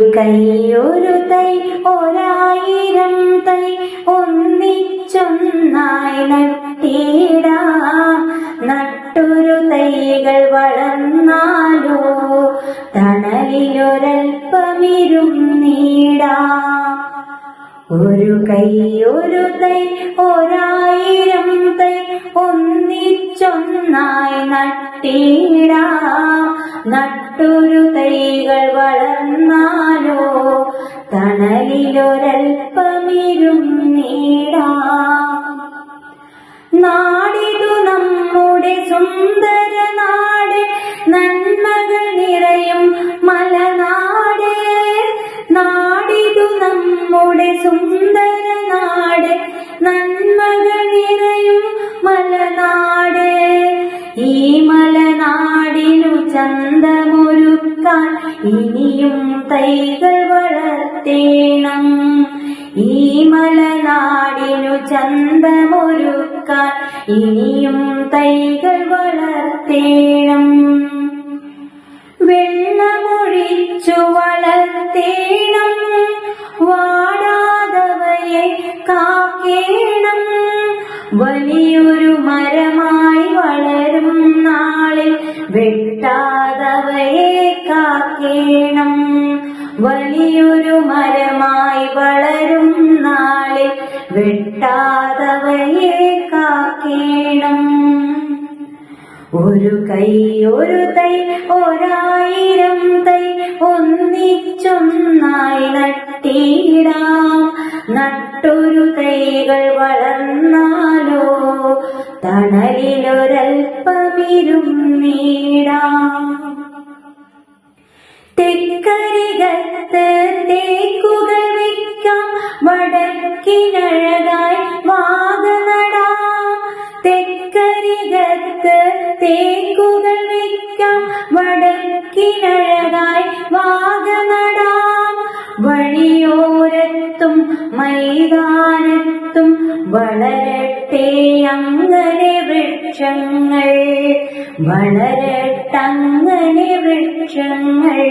കൈയൊരു തൈ ഒരായിരം തൈ. ഒന്നിച്ചൊന്നായി നട്ടിടാ. നട്ടൊരു തൈകൾ വളർന്നാലോ തണലിലൊരൽപ്പമിരുന്നീടാ ഒരു കൈയൊരു തൈ ഒരായിരം തൈ. ഒന്നിച്ചൊന്നായി നട്ടിടാ. നട്ടൊരു തൈകൾ വളർന്നാലോ തണലിലൊരൽപ്പമിരുന്നീടാം നാടിതു നമ്മുടെ സുന്ദര നാട് നന്മകൾ നിറയും മലനാട്. നാടിതു നമ്മുടെ സുന്ദര നാട് നന്മകൾ നിറയും മലനാട്. ഈ മലനാടിനു ചന്തമൊരുക്കാൻ ഇനിയും തൈകൾ വളർത്തേണം ഈ മലനാടിനു ചന്തമൊരുക്കാൻ ഇനിയും തൈകൾ വളർത്തേണം. വെള്ളമൊഴിച്ചു വളർത്തേണം. വാടാതവയെ കാക്കേണം. വലിയൊരു മരമായി വളരും നാളിൽ വെട്ടാതവയെ വലിയൊരു മരമായി വളരും നാളെ വെട്ടാതവയെ കാക്കേണം. ഒരു കൈ ഒരു തൈ ഒരായിരം തൈ ഒന്നിച്ചൊന്നായി നട്ടിടാം. നട്ടൊരു തൈകൾ വളർന്നാലോ തണലിലൊരൽപ്പമിരും നീടാം തെക്കരികത്ത് തെക്കരികത്ത് തേക്കുകൾ വെക്കാം. വടക്കിനഴകായി വാഗനടാം വഴിയോരത്തും മൈതാനത്തും വളരട്ടെ അങ്ങനെ വൃക്ഷങ്ങൾ. വളരട്ടങ്ങനെ വൃക്ഷങ്ങൾ.